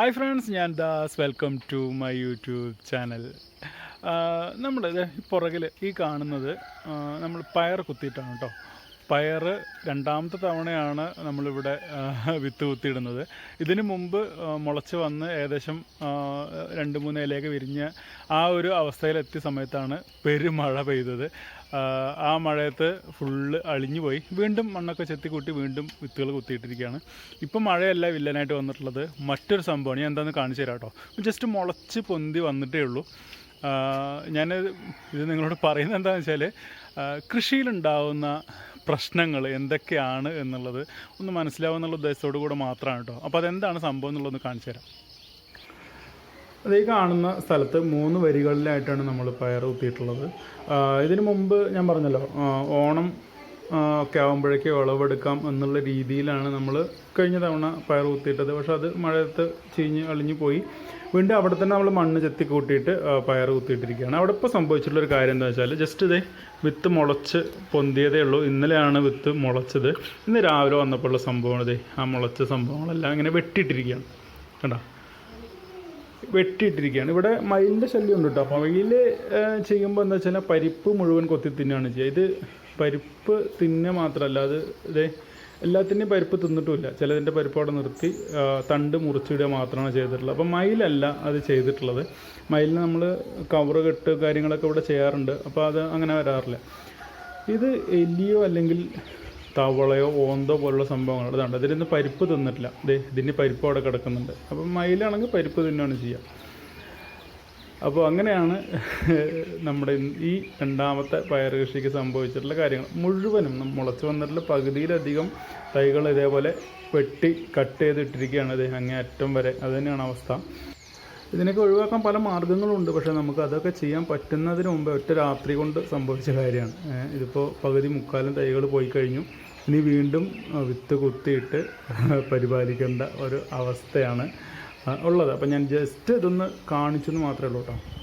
Hi friends ഞാൻ Das. Welcome to my YouTube channel നമ്മൾ പുറകിൽ ഈ കാണുന്നത് നമ്മൾ പയർ കുത്തിയിട്ടാണ് കേട്ടോ പയർ രണ്ടാമത്തെ തവണയാണ് നമ്മളിവിടെ വിത്ത് കുത്തിയിടുന്നത്. ഇതിനു മുമ്പ് മുളച്ച് വന്ന് ഏകദേശം രണ്ട് മൂന്ന് ഇലയൊക്കെ വിരിഞ്ഞ് ആ ഒരു അവസ്ഥയിലെത്തിയ സമയത്താണ് പെരുമഴ പെയ്തത്. ആ മഴയത്ത് ഫുള്ള് അളിഞ്ഞു പോയി വീണ്ടും മണ്ണൊക്കെ ചെത്തിക്കൂട്ടി വീണ്ടും വിത്തുകൾ കുത്തിയിട്ടിരിക്കുകയാണ്. ഇപ്പം മഴയല്ല വില്ലനായിട്ട് വന്നിട്ടുള്ളത്. മറ്റൊരു സംഭവമാണ്. ഞാൻ എന്താണെന്ന് കാണിച്ചു തരാം കേട്ടോ ജസ്റ്റ് മുളച്ച് പൊന്തി വന്നിട്ടേ ഉള്ളൂ. ഞാൻ ഇത് നിങ്ങളോട് പറയുന്നത് എന്താണെന്ന് വെച്ചാൽ കൃഷിയിലുണ്ടാവുന്ന പ്രശ്നങ്ങൾ എന്തൊക്കെയാണ് എന്നുള്ളത് ഒന്ന് മനസ്സിലാവുന്നുള്ള ഉദ്ദേശത്തോടു കൂടെ മാത്രമാണ് കേട്ടോ. അപ്പോൾ അതെന്താണ് സംഭവം എന്നുള്ളതൊന്ന് കാണിച്ചു തരാം. അത് ഈ കാണുന്ന സ്ഥലത്ത് മൂന്ന് വരികളിലായിട്ടാണ് നമ്മൾ പയർ കുത്തിയിട്ടുള്ളത് ഇതിനു മുമ്പ് ഞാൻ പറഞ്ഞല്ലോ ഓണം ഒക്കെ ആകുമ്പോഴേക്ക് വിളവെടുക്കാം എന്നുള്ള രീതിയിലാണ് നമ്മൾ കഴിഞ്ഞ തവണ പയർ കുത്തിയിട്ടത്. പക്ഷേ അത് മഴയത്ത് ചീഞ്ഞ് അളിഞ്ഞു പോയി. വീണ്ടും അവിടെ തന്നെ നമ്മൾ മണ്ണ് ചെത്തി കൂട്ടിയിട്ട് പയർ കുത്തിയിട്ടിരിക്കുകയാണ്. അവിടെ ഇപ്പോൾ സംഭവിച്ചിട്ടുള്ളൊരു കാര്യം എന്താ വെച്ചാൽ ജസ്റ്റ് ഇതേ വിത്ത് മുളച്ച് പൊന്തിയതേ ഉള്ളൂ. ഇന്നലെയാണ് വിത്ത് മുളച്ചത്. ഇന്ന് രാവിലെ വന്നപ്പോഴുള്ള സംഭവമാണ് ഇതേ ആ മുളച്ച സംഭവങ്ങളെല്ലാം ഇങ്ങനെ വെട്ടിയിട്ടിരിക്കുകയാണ്. കണ്ടോ? വെട്ടിയിട്ടിരിക്കുകയാണ്. ഇവിടെ മയിലിന്റെ ശല്യം ഉണ്ട് കേട്ടോ. അപ്പോൾ മയിൽ ചെയ്യുമ്പോൾ എന്താ വെച്ചാൽ പരിപ്പ് മുഴുവൻ കൊത്തി തിന്നുകയാണ് ചെയ്യുക. ഇത് പരിപ്പ് തിന്നുക മാത്രമല്ല അത് ഇതേ എല്ലാത്തിന്റെയും പരിപ്പ് തിന്നിട്ടുമില്ല. ചിലതിന്റെ പരിപ്പ് അവിടെ നിർത്തി തണ്ട് മുറിച്ചിടുക മാത്രമാണ് ചെയ്തിട്ടുള്ളത്. അപ്പോൾ മയിലല്ല അത് ചെയ്തിട്ടുള്ളത്. മയിലിന് നമ്മൾ കവർ കെട്ട് കാര്യങ്ങളൊക്കെ ഇവിടെ ചെയ്യാറുണ്ട്. അപ്പോൾ അത് അങ്ങനെ വരാറില്ല. ഇത് എലിയോ അല്ലെങ്കിൽ തവളയോ ഓന്തോ പോലുള്ള സംഭവങ്ങൾ ഇതാണ് നിന്ന് പരിപ്പ് തിന്നിട്ടില്ല. ഇതിന്റെ പരിപ്പ് അവിടെ കിടക്കുന്നുണ്ട്. അപ്പം മയിലാണെങ്കിൽ പരിപ്പ് തിന്നുകയാണ് ചെയ്യുക അപ്പോൾ അങ്ങനെയാണ് നമ്മുടെ ഈ രണ്ടാമത്തെ പയർ കൃഷിക്ക് സംഭവിച്ചിട്ടുള്ള കാര്യങ്ങൾ. മുഴുവനും മുളച്ചു വന്നിട്ടുള്ള പകുതിയിലധികം തൈകൾ ഇതേപോലെ വെട്ടി കട്ട് ചെയ്തിട്ടിരിക്കുകയാണ്. ഇത് അങ്ങേ അറ്റം വരെ. അത് തന്നെയാണ് അവസ്ഥ. ഇതിനൊക്കെ ഒഴിവാക്കാൻ പല മാർഗങ്ങളുണ്ട് പക്ഷേ നമുക്ക് അതൊക്കെ ചെയ്യാൻ പറ്റുന്നതിന് മുമ്പ് ഒറ്റ രാത്രി കൊണ്ട് സംഭവിച്ച കാര്യമാണ്. ഇതിപ്പോൾ പകുതി മുക്കാലും തൈകൾ പോയി കഴിഞ്ഞു. ഇനി വീണ്ടും വിത്ത് കുത്തിയിട്ട് പരിപാലിക്കേണ്ട ഒരു അവസ്ഥയാണ് ഉള്ളത്. അപ്പം ഞാൻ ജസ്റ്റ് ഇതൊന്ന് കാണിച്ചെന്ന് മാത്രമേ ഉള്ളൂ കേട്ടോ.